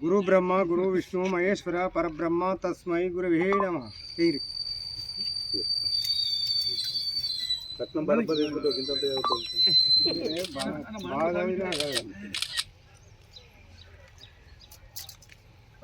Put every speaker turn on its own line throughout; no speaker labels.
గురు బ్రహ్మ గురు విష్ణు మహేశ్వర పరబ్రహ్మ తస్మై గురువే నమ. తీరి. బాగా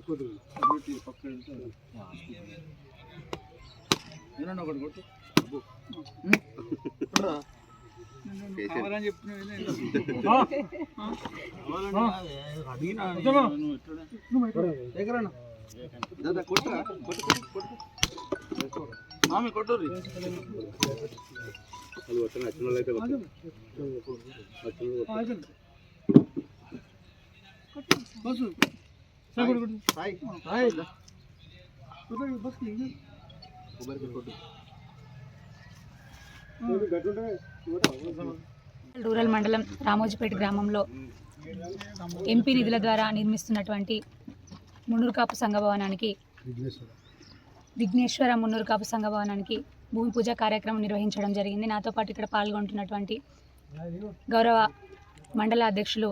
ఒకటి అది వచ్చిన నచ్చిన వాళ్ళు అయితే వచ్చిన
రూరల్ మండలం రామోజీపేట గ్రామంలో ఎంపీ నిధుల ద్వారా నిర్మిస్తున్నటువంటి మున్నూరు కాపు సంఘ భవనానికి విఘ్నేశ్వర మున్నూరు కాపు సంఘ భవనానికి భూమి పూజ కార్యక్రమం నిర్వహించడం జరిగింది. నాతో పాటు ఇక్కడ పాల్గొంటున్నటువంటి గౌరవ మండల అధ్యక్షులు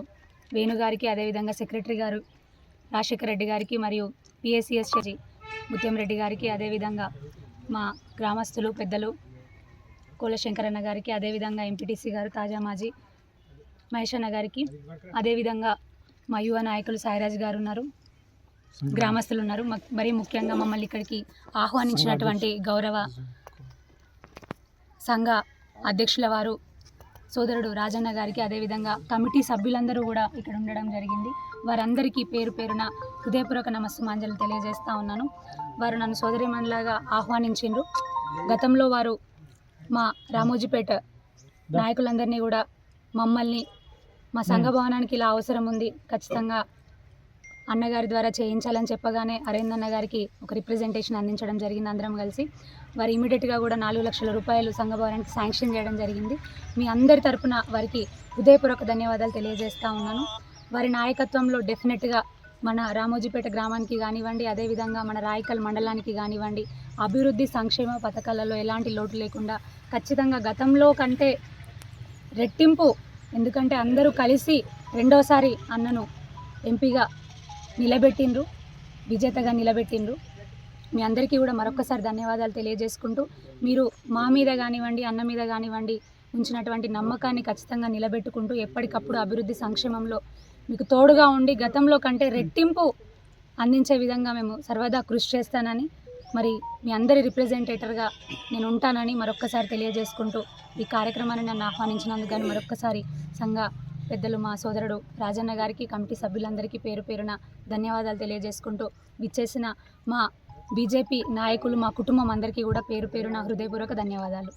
వేణుగారికి అదేవిధంగా సెక్రటరీ గారు రాజశేఖర రెడ్డి గారికి మరియు పిఎస్సిఎస్ చర్చి ముత్యంరెడ్డి గారికి అదేవిధంగా మా గ్రామస్తులు పెద్దలు కోలశంకరన్న గారికి అదేవిధంగా ఎంపీటీసీ గారు తాజా మాజీ మహేష్ అన్న గారికి అదేవిధంగా మా యువ నాయకులు సాయిరాజ్ గారు ఉన్నారు గ్రామస్తులు ఉన్నారు. మరీ ముఖ్యంగా మమ్మల్ని ఇక్కడికి ఆహ్వానించినటువంటి గౌరవ సంఘ అధ్యక్షుల వారు సోదరుడు రాజన్న గారికి అదేవిధంగా కమిటీ సభ్యులందరూ కూడా ఇక్కడ ఉండడం జరిగింది. వారందరికీ పేరు పేరున హృదయపూర్వక నమస్సుమాంజలు తెలియజేస్తా ఉన్నాను. వారు నన్ను సోదరిమణిలాగా ఆహ్వానించిండ్రు. గతంలో వారు మా రామోజీపేట నాయకులందరినీ కూడా మమ్మల్ని మా సంఘ భవనానికి ఇలా అవసరం ఉంది. ఖచ్చితంగా అన్నగారి ద్వారా చేయించాలని చెప్పగానే అరవింద్ అన్న గారికి ఒక రిప్రజెంటేషన్ అందించడం జరిగింది అందరం కలిసి. వారు ఇమీడియట్గా కూడా నాలుగు లక్షల రూపాయలు సంఘభవనానికి శాంక్షన్ చేయడం జరిగింది. మీ అందరి తరపున వారికి హృదయపూర్వక ధన్యవాదాలు తెలియజేస్తా ఉన్నాను. వారి నాయకత్వంలో డెఫినెట్గా మన రామోజీపేట గ్రామానికి కానివ్వండి అదేవిధంగా మన రాయకల్ మండలానికి కానివ్వండి అభివృద్ధి సంక్షేమ పథకాలలో ఎలాంటి లోటు లేకుండా ఖచ్చితంగా గతంలో కంటే రెట్టింపు ఎందుకంటే అందరూ కలిసి రెండోసారి అన్నను ఎంపీగా నిలబెట్టిండ్రు. విజేతగా నిలబెట్టిండ్రు. మీ అందరికీ కూడా మరొకసారి ధన్యవాదాలు తెలియజేసుకుంటూ మీరు మా మీద కానివ్వండి అన్న మీద కానివ్వండి ఉంచినటువంటి నమ్మకాన్ని ఖచ్చితంగా నిలబెట్టుకుంటూ ఎప్పటికప్పుడు అభివృద్ధి సంక్షేమంలో మీకు తోడుగా ఉండి గతంలో కంటే రెట్టింపు అందించే విధంగా మేము సర్వదా కృషి చేస్తానని మరి మీ అందరి రిప్రజెంటేటర్గా నేను ఉంటానని మరొక్కసారి తెలియజేసుకుంటూ ఈ కార్యక్రమాన్ని నన్ను ఆహ్వానించినందుకు కానీ మరొక్కసారి సంఘ పెద్దలు మా సోదరుడు రాజన్న గారికి కమిటీ సభ్యులందరికీ పేరు పేరున ధన్యవాదాలు తెలియజేసుకుంటూ విచ్చేసిన మా బీజేపీ నాయకులు మా కుటుంబం అందరికీ కూడా పేరు పేరున హృదయపూర్వక ధన్యవాదాలు.